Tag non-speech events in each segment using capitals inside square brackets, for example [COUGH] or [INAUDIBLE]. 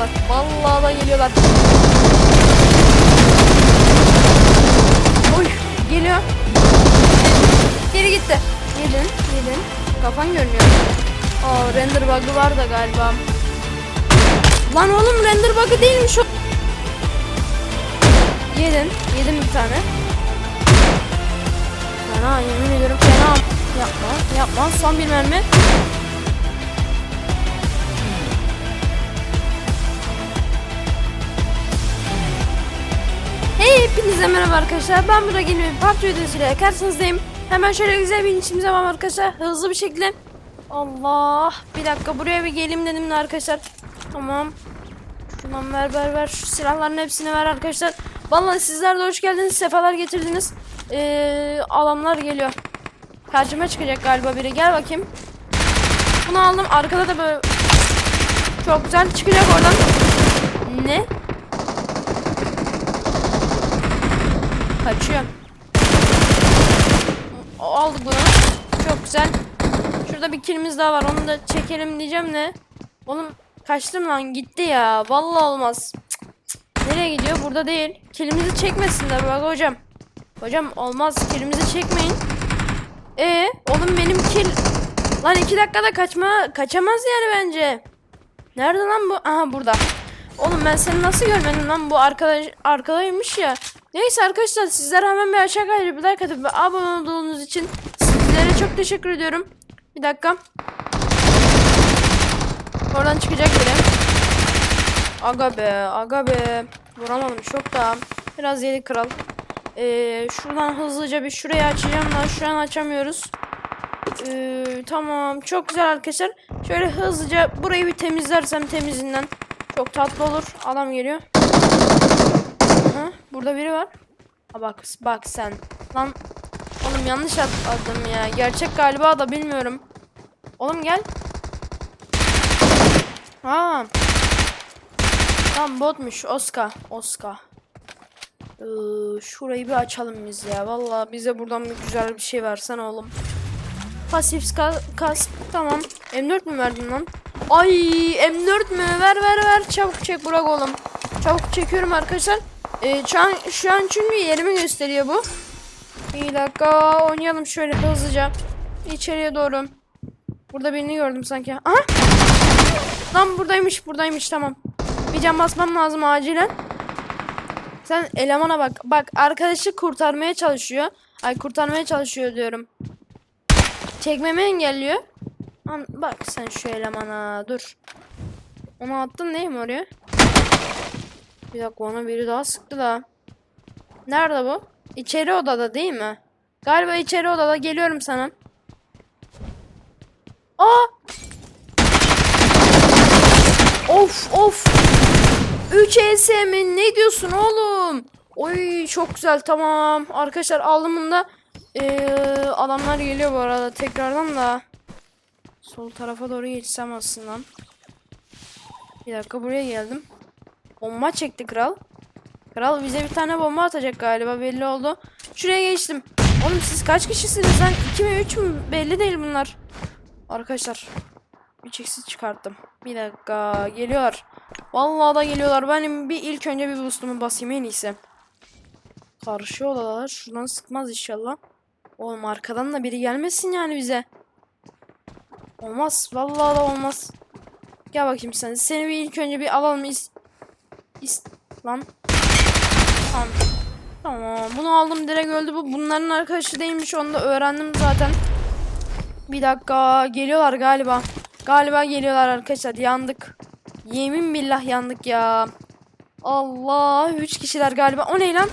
geliyorlar. Vallahi da geliyorlar. Oy geliyor. Geri gitti. Yedin yedin. Kafan görünüyor. Aa render bug'ı var da galiba. Lan oğlum render bug'ı değilmiş o. Yedin. Yedin bir tane. Fena yemin ediyorum fena. Yapma yapma son bir mermi. Hepinize merhaba arkadaşlar. Ben burada yeni bir PUBG videosuyla karşınızdayım. Hemen şöyle güzel bir içimize var arkadaşlar. Hızlı bir şekilde. Allah. Bir dakika buraya bir geleyim dedim de arkadaşlar. Tamam. Şundan ver ver ver. Şu silahların hepsini ver arkadaşlar. Vallahi sizler de hoş geldiniz. Sefalar getirdiniz. Ee, alanlar geliyor. Karşıma çıkacak galiba biri. Gel bakayım. Bunu aldım. Arkada da böyle çok güzel çıkacak oradan. Ne? Kaçıyor. Aldık bunu. Çok güzel. Şurada bir kilimiz daha var. Onu da çekelim diyeceğim de. Oğlum kaçtım lan gitti ya. Vallahi olmaz. Nereye gidiyor? Burada değil. Kilimizi çekmesinler bak hocam. Hocam olmaz. Kilimizi çekmeyin. E oğlum benim kil. Lan iki dakikada kaçma kaçamaz yani bence. Nerede lan bu? Aha burada. Oğlum ben seni nasıl görmedim lan bu arkadaş arkadaymış ya. Neyse arkadaşlar sizler hemen bir aşağı kaydı bir like atıp abone olduğunuz için sizlere çok teşekkür ediyorum. Bir dakika. Oradan çıkacak biri. Aga be aga be. Vuramadım çok da. Biraz yedi kral. Ee, şuradan hızlıca bir şurayı açacağım da şu an açamıyoruz. Ee, tamam çok güzel arkadaşlar. Şöyle hızlıca burayı bir temizlersem temizinden çok tatlı olur. Adam geliyor. Ha, burada biri var. Ha bak bak sen. Lan oğlum yanlış atladım ya. Gerçek galiba da bilmiyorum. Oğlum gel. Ha. Tam botmuş Oska. Oska. Ee, şurayı bir açalım biz ya. Vallahi bize buradan bir güzel bir şey versen oğlum. Pasif kask tamam. M4 mü verdin lan? Ay M4 mü? Ver ver ver. Çabuk çek Burak oğlum. Çabuk çekiyorum arkadaşlar. Ee, şu an şu an çünkü yerimi gösteriyor bu. Bir dakika oynayalım şöyle hızlıca. İçeriye doğru. Burada birini gördüm sanki. Aha! Lan buradaymış buradaymış tamam. Bir can basmam lazım acilen. Sen elemana bak. Bak arkadaşı kurtarmaya çalışıyor. Ay kurtarmaya çalışıyor diyorum. Çekmemi engelliyor. An bak sen şu elemana dur. Onu attın değil mi oraya? Bir dakika ona biri daha sıktı da. Nerede bu? İçeri odada değil mi? Galiba içeri odada geliyorum sana. Aa! Of of. 3 ESM ne diyorsun oğlum? Oy çok güzel tamam. Arkadaşlar alımında ee, adamlar geliyor bu arada tekrardan da. Sol tarafa doğru geçsem aslında. Bir dakika buraya geldim. Bomba çekti kral. Kral bize bir tane bomba atacak galiba belli oldu. Şuraya geçtim. Oğlum siz kaç kişisiniz lan? 2 mi 3 mü? Belli değil bunlar. Arkadaşlar. Bir çeksiz çıkarttım. Bir dakika geliyorlar. Vallahi da geliyorlar. Benim bir ilk önce bir boost'umu basayım en iyisi. Karşı odalar. Şuradan sıkmaz inşallah. Oğlum arkadan da biri gelmesin yani bize. Olmaz. Vallahi da olmaz. Gel bakayım sen. Seni bir ilk önce bir alalım. İs, is lan. Tamam. Tamam. Bunu aldım direkt öldü bu. Bunların arkadaşı değilmiş. Onu da öğrendim zaten. Bir dakika. Geliyorlar galiba. Galiba geliyorlar arkadaşlar. Yandık. Yemin billah yandık ya. Allah. Üç kişiler galiba. O ne lan?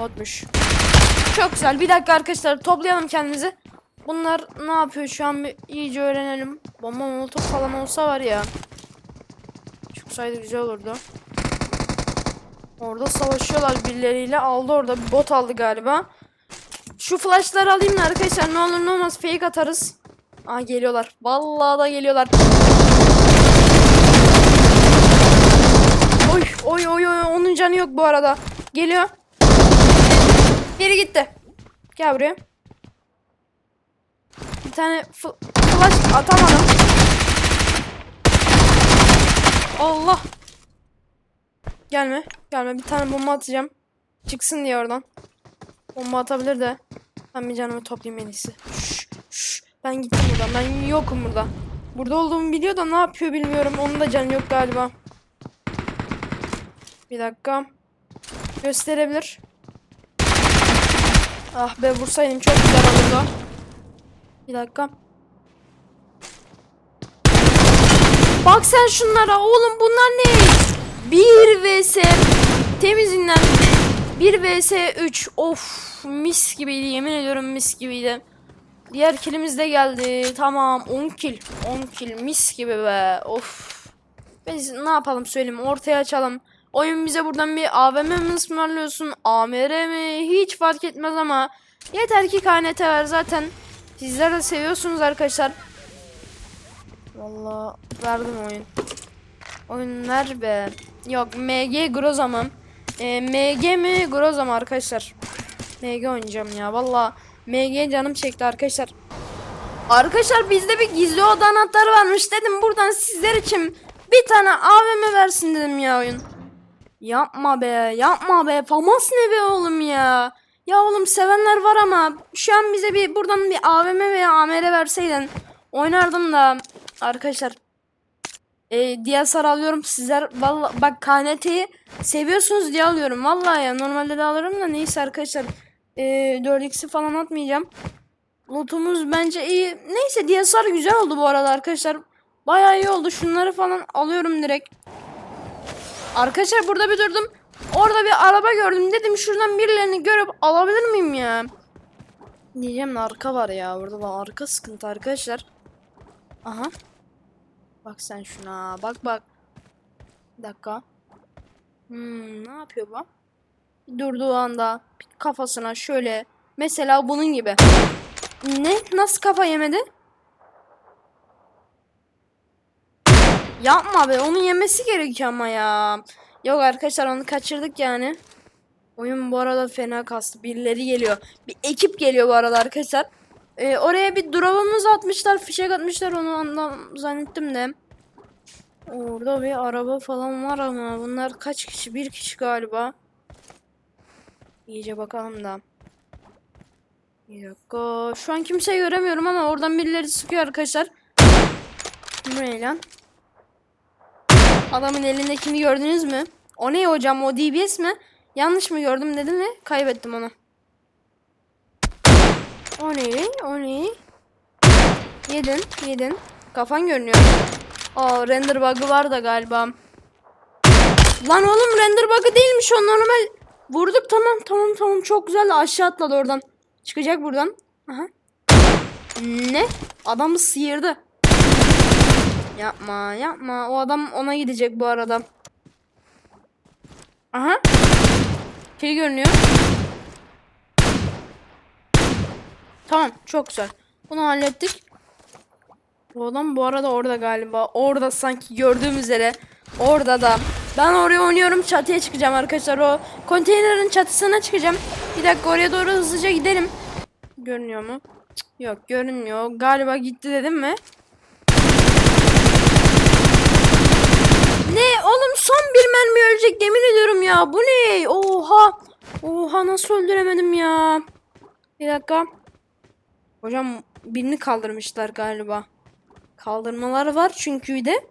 Botmuş. Çok güzel. Bir dakika arkadaşlar. Toplayalım kendimizi. Bunlar ne yapıyor şu an bir iyice öğrenelim. Bomba molotof falan olsa var ya. Çıksaydı güzel olurdu. Orada savaşıyorlar birileriyle. Aldı orada bir bot aldı galiba. Şu flashları alayım da arkadaşlar ne olur ne olmaz fake atarız. Aa geliyorlar. Vallahi da geliyorlar. Oy oy oy oy onun canı yok bu arada. Geliyor. Geri gitti. Gel buraya. Bir tane fl- flash atamadım. Allah. Gelme. Gelme. Bir tane bomba atacağım. Çıksın diye oradan. Bomba atabilir de. Ben bir canımı toplayayım en iyisi. Şş, şş. Ben gittim buradan. Ben yokum burada. Burada olduğumu biliyor da ne yapıyor bilmiyorum. Onun da canı yok galiba. Bir dakika. Gösterebilir. Ah be vursaydım çok güzel olurdu. Bir dakika. Bak sen şunlara oğlum bunlar ne? 1 vs temizinden 1 vs 3 of mis gibiydi yemin ediyorum mis gibiydi. Diğer kilimiz de geldi. Tamam 10 kill. 10 kill mis gibi be. Of. Biz ne yapalım söyleyeyim ortaya açalım. Oyun bize buradan bir AVM mi ısmarlıyorsun? AMR mi? Hiç fark etmez ama yeter ki KNT ver zaten. Sizler de seviyorsunuz arkadaşlar. Vallahi verdim oyun. Oyun ver be. Yok MG Groza mı? Ee, MG mi Groza mı arkadaşlar? MG oynayacağım ya. Vallahi MG canım çekti arkadaşlar. Arkadaşlar bizde bir gizli oda anahtarı varmış dedim buradan sizler için bir tane AVM versin dedim ya oyun. Yapma be yapma be famas ne be oğlum ya. Ya oğlum sevenler var ama şu an bize bir buradan bir AVM veya AMR verseydin oynardım da arkadaşlar e, DSR alıyorum sizler. Valla bak KNT'yi seviyorsunuz diye alıyorum. Vallahi ya normalde de alırım da neyse arkadaşlar. E, 4x'i falan atmayacağım. Lootumuz bence iyi. Neyse DSR güzel oldu bu arada arkadaşlar. Bayağı iyi oldu. Şunları falan alıyorum direkt. Arkadaşlar burada bir durdum. Orada bir araba gördüm. Dedim şuradan birilerini görüp alabilir miyim ya? Diyeceğim arka var ya. Burada da arka sıkıntı arkadaşlar aha Bak sen şuna. Bak bak. Bir dakika. Hmm, ne yapıyor bu? Durduğu anda kafasına şöyle. Mesela bunun gibi. Ne? Nasıl kafa yemedi? Yapma be. Onun yemesi gerekiyor ama ya. Yok arkadaşlar onu kaçırdık yani. Oyun bu arada fena kastı. Birileri geliyor. Bir ekip geliyor bu arada arkadaşlar. Ee, oraya bir drop'umuzu atmışlar. Fişek atmışlar onu anlam zannettim de. Orada bir araba falan var ama bunlar kaç kişi? Bir kişi galiba. İyice bakalım da. Bir dakika. Şu an kimseyi göremiyorum ama oradan birileri sıkıyor arkadaşlar. Bu lan? Adamın elindekini gördünüz mü? O ne hocam? O DBS mi? Yanlış mı gördüm dedim ve kaybettim onu. O ne? O ne? Yedin, yedin. Kafan görünüyor. Aa render bug'ı var da galiba. Lan oğlum render bug'ı değilmiş o normal. Vurduk tamam tamam tamam çok güzel aşağı atladı oradan. Çıkacak buradan. Aha. Ne? Adamı sıyırdı. Yapma yapma o adam ona gidecek bu arada. Aha. Şey görünüyor. Tamam çok güzel. Bunu hallettik. Bu adam bu arada orada galiba. Orada sanki gördüğüm üzere. Orada da. Ben oraya oynuyorum. Çatıya çıkacağım arkadaşlar. O konteynerin çatısına çıkacağım. Bir dakika oraya doğru hızlıca gidelim. Görünüyor mu? Cık, Yok görünmüyor. Galiba gitti dedim mi? Ne? Oğlum son bir mermi ölecek yemin ediyorum ya. Bu ne? Oha. Oha nasıl öldüremedim ya. Bir dakika. Hocam birini kaldırmışlar galiba. Kaldırmaları var çünkü de.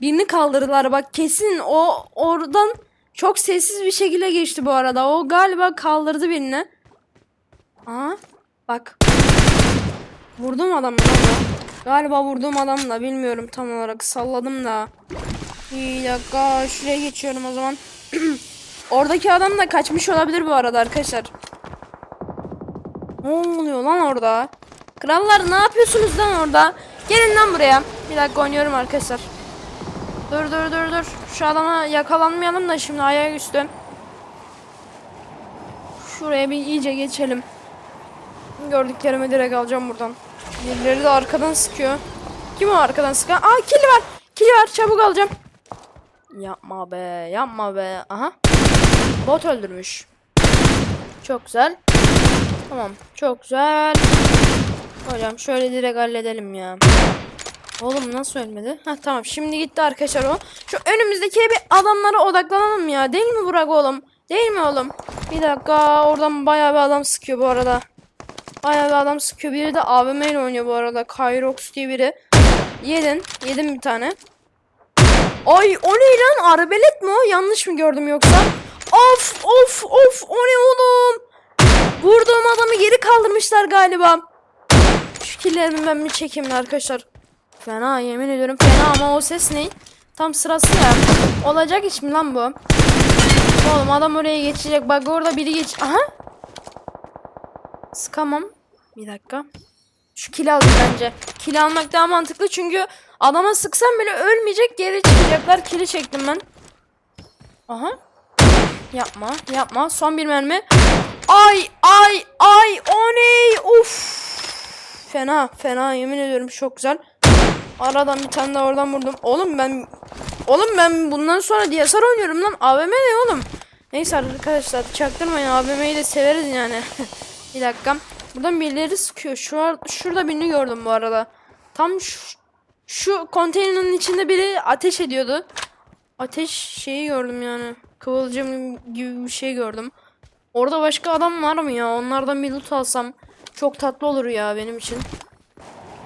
Birini kaldırdılar bak kesin o oradan çok sessiz bir şekilde geçti bu arada. O galiba kaldırdı birini. Aa bak. Vurdum adamı da. Galiba vurduğum adam da bilmiyorum tam olarak salladım da. Bir dakika şuraya geçiyorum o zaman. [CLEARS THROAT] Oradaki adam da kaçmış olabilir bu arada arkadaşlar. Ne oluyor lan orada? Krallar ne yapıyorsunuz lan orada? Gelin lan buraya. Bir dakika oynuyorum arkadaşlar. Dur dur dur dur. Şu adama yakalanmayalım da şimdi ayak üstü. Şuraya bir iyice geçelim. Gördüklerimi direkt alacağım buradan. Birileri de arkadan sıkıyor. Kim o arkadan sıkan? Aa kili var. Kili var çabuk alacağım. Yapma be yapma be. Aha. Bot öldürmüş. Çok güzel. Tamam çok güzel. Hocam şöyle direkt halledelim ya. Oğlum nasıl ölmedi? Ha tamam şimdi gitti arkadaşlar o. Şu önümüzdeki bir adamlara odaklanalım ya. Değil mi Burak oğlum? Değil mi oğlum? Bir dakika oradan bayağı bir adam sıkıyor bu arada. Bayağı bir adam sıkıyor. Biri de AVM ile oynuyor bu arada. Kyrox diye biri. Yedin. Yedim bir tane. Ay o ne lan? Arbelet mi o? Yanlış mı gördüm yoksa? Of of of o ne oğlum? Vurduğum adamı geri kaldırmışlar galiba. Şu killerimi ben bir çekeyim arkadaşlar. Fena yemin ediyorum fena ama o ses ne? Tam sırası ya. Olacak iş mi lan bu? Oğlum adam oraya geçecek. Bak orada biri geç. Aha. Sıkamam. Bir dakika. Şu kill aldım bence. Kill almak daha mantıklı çünkü adama sıksam bile ölmeyecek geri çıkacaklar. Kill'i çektim ben. Aha. Yapma yapma. Son bir mermi. Ay ay ay o ne? Uf. Fena fena yemin ediyorum çok güzel. Aradan bir tane daha oradan vurdum. Oğlum ben Oğlum ben bundan sonra DSR oynuyorum lan. AVM ne oğlum? Neyse arkadaşlar çaktırmayın AVM'yi de severiz yani. [LAUGHS] bir dakika. Buradan birileri sıkıyor. Şu an şurada birini gördüm bu arada. Tam şu, şu konteynerin içinde biri ateş ediyordu. Ateş şeyi gördüm yani. Kıvılcım gibi bir şey gördüm. Orada başka adam var mı ya? Onlardan bir loot alsam çok tatlı olur ya benim için.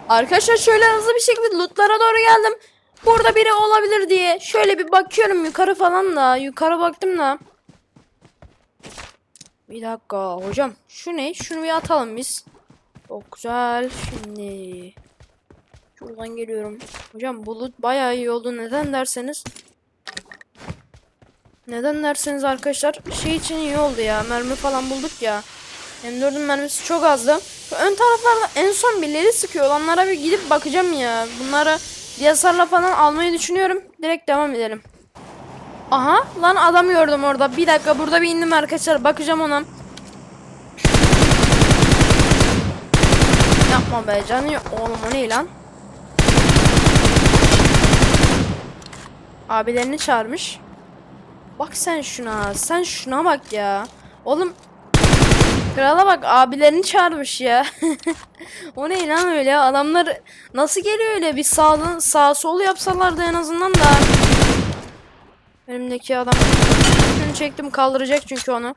Arkadaşlar şöyle hızlı bir şekilde lootlara doğru geldim. Burada biri olabilir diye. Şöyle bir bakıyorum yukarı falan da. Yukarı baktım da. Bir dakika hocam. Şu ne? Şunu bir atalım biz. Çok güzel. Şimdi. Şuradan geliyorum. Hocam bulut bayağı iyi oldu. Neden derseniz. Neden derseniz arkadaşlar şey için iyi oldu ya. Mermi falan bulduk ya. M4'ün mermisi çok azdı. Şu ön taraflarda en son birileri sıkıyor. Onlara bir gidip bakacağım ya. Bunları DSR'la falan almayı düşünüyorum. Direkt devam edelim. Aha lan adam gördüm orada. Bir dakika burada bir indim arkadaşlar. Bakacağım ona. Yapma be canı yok. Oğlum o ne lan? Abilerini çağırmış. Bak sen şuna. Sen şuna bak ya. Oğlum Krala bak abilerini çağırmış ya. [LAUGHS] o ne lan öyle adamlar nasıl geliyor öyle bir sağdan sağ sol yapsalardı en azından da. Önümdeki adam şunu çektim kaldıracak çünkü onu.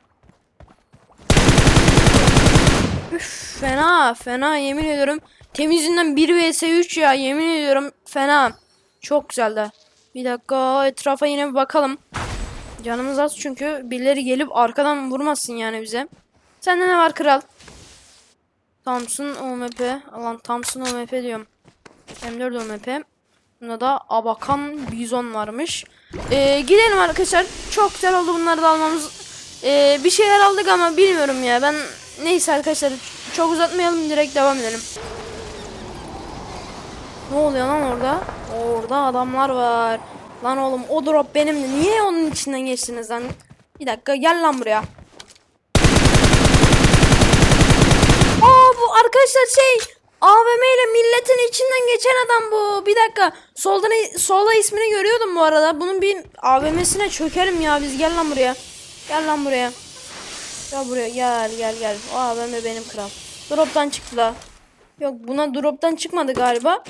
Üf fena fena yemin ediyorum. Temizinden 1 vs 3 ya yemin ediyorum fena. Çok güzeldi. Bir dakika etrafa yine bir bakalım. Canımız az çünkü birileri gelip arkadan vurmasın yani bize. Sende ne var kral? Thompson OMP. Alan Thompson OMP diyorum. M4 OMP. Bunda da Abakan Bizon varmış. Ee, gidelim arkadaşlar. Çok güzel oldu bunları da almamız. Ee, bir şeyler aldık ama bilmiyorum ya. Ben neyse arkadaşlar çok uzatmayalım direkt devam edelim. Ne oluyor lan orada? Orada adamlar var. Lan oğlum o drop benimdi. Niye onun içinden geçtiniz lan? Bir dakika gel lan buraya. Aa bu arkadaşlar şey AVM ile milletin içinden geçen adam bu. Bir dakika. Solda ne, solda ismini görüyordum bu arada. Bunun bir AVM'sine çökelim ya biz. Gel lan buraya. Gel lan buraya. Gel buraya. Gel gel gel. O AVM benim kral. Drop'tan çıktı da. Yok buna drop'tan çıkmadı galiba.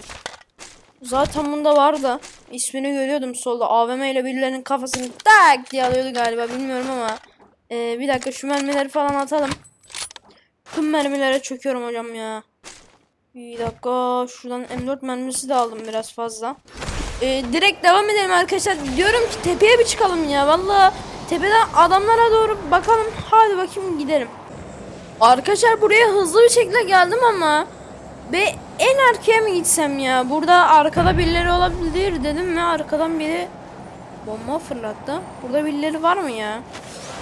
Zaten bunda vardı. İsmini görüyordum solda. AVM ile birilerinin kafasını tak diye alıyordu galiba. Bilmiyorum ama. Ee, bir dakika şu mermileri falan atalım. Tüm mermilere çöküyorum hocam ya. Bir dakika. Şuradan M4 mermisi de aldım biraz fazla. Ee, direkt devam edelim arkadaşlar. Diyorum ki tepeye bir çıkalım ya. Valla tepeden adamlara doğru bakalım. Hadi bakayım gidelim. Arkadaşlar buraya hızlı bir şekilde geldim ama ve en arkaya mı gitsem ya? Burada arkada birileri olabilir dedim ve arkadan biri bomba fırlattı. Burada birileri var mı ya?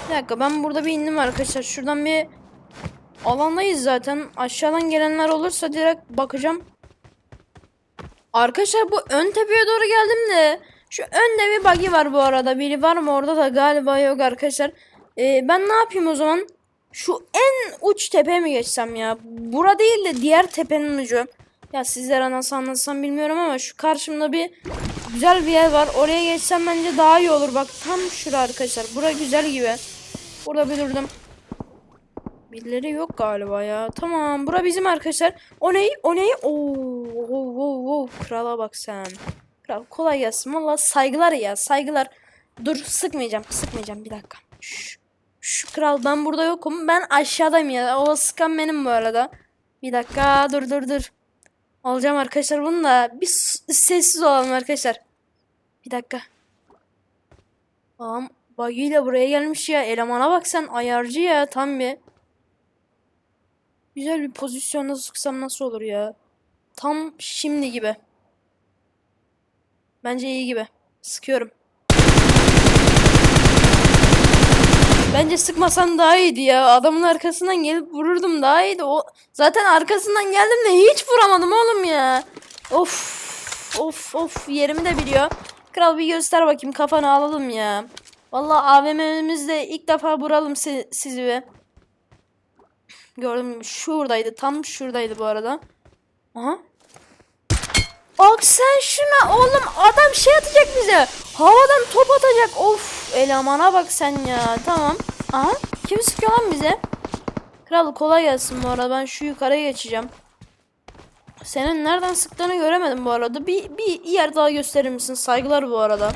Bir dakika ben burada bir indim arkadaşlar. Şuradan bir alandayız zaten. Aşağıdan gelenler olursa direkt bakacağım. Arkadaşlar bu ön tepeye doğru geldim de şu önde bir buggy var bu arada. Biri var mı orada da galiba yok arkadaşlar. Ee, ben ne yapayım o zaman? Şu en uç tepeye mi geçsem ya? Bura değil de diğer tepenin ucu. Ya sizlere nasıl anlatsam bilmiyorum ama şu karşımda bir güzel bir yer var. Oraya geçsem bence daha iyi olur. Bak tam şura arkadaşlar. Bura güzel gibi. Burada bir durdum. Birileri yok galiba ya. Tamam bura bizim arkadaşlar. O ne? O ne? Oo, oo, oo, oo. Krala bak sen. Kral kolay gelsin. Valla saygılar ya saygılar. Dur sıkmayacağım sıkmayacağım bir dakika. Şş, şu kral ben burada yokum. Ben aşağıdayım ya. O sıkan benim bu arada. Bir dakika dur dur dur. Alacağım arkadaşlar bunu da. Bir sessiz olalım arkadaşlar. Bir dakika. Tamam. Buggy ile buraya gelmiş ya. Elemana bak sen ayarcı ya tam bir. Güzel bir pozisyonda sıksam nasıl olur ya? Tam şimdi gibi. Bence iyi gibi. Sıkıyorum. Bence sıkmasan daha iyiydi ya. Adamın arkasından gelip vururdum daha iyiydi. O zaten arkasından geldim de hiç vuramadım oğlum ya. Of of of yerimi de biliyor. Kral bir göster bakayım kafanı alalım ya. Vallahi AVM'mizde ilk defa vuralım si- sizi be. Gördüm? Şuradaydı. Tam şuradaydı bu arada. Aha. Bak sen şuna oğlum adam şey atacak bize. Havadan top atacak. Of elemana bak sen ya. Tamam. Aha. Kim sıkıyor lan bize? Kral kolay gelsin bu arada. Ben şu yukarıya geçeceğim. Senin nereden sıktığını göremedim bu arada. Bir, bir yer daha gösterir misin? Saygılar bu arada.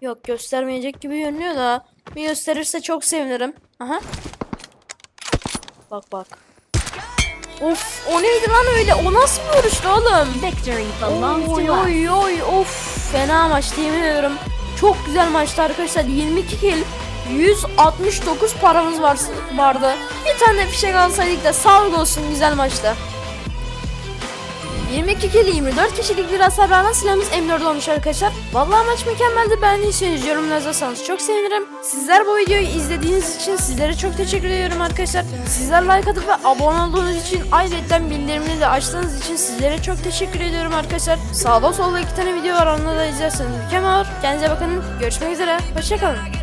Yok göstermeyecek gibi görünüyor da. Bir gösterirse çok sevinirim. Aha. Bak bak. Of o neydi lan öyle? O nasıl bir vuruştu oğlum? Oy oy oy of fena maçtı yemin ediyorum. Çok güzel maçtı arkadaşlar. 22 kill 169 paramız var, vardı. Bir tane fişek alsaydık da sağlık olsun güzel maçtı. 22 kill 24 kişilik bir hasar rağmen silahımız M4 olmuş arkadaşlar. Vallahi maç mükemmeldi. Beğendiyseniz yorumlarınızı çok sevinirim. Sizler bu videoyu izlediğiniz için sizlere çok teşekkür ediyorum arkadaşlar. Sizler like atıp ve abone olduğunuz için ayrıca bildirimleri de açtığınız için sizlere çok teşekkür ediyorum arkadaşlar. Sağda solda iki tane video var onları da izlerseniz mükemmel olur. Kendinize bakın. Görüşmek üzere. Hoşçakalın.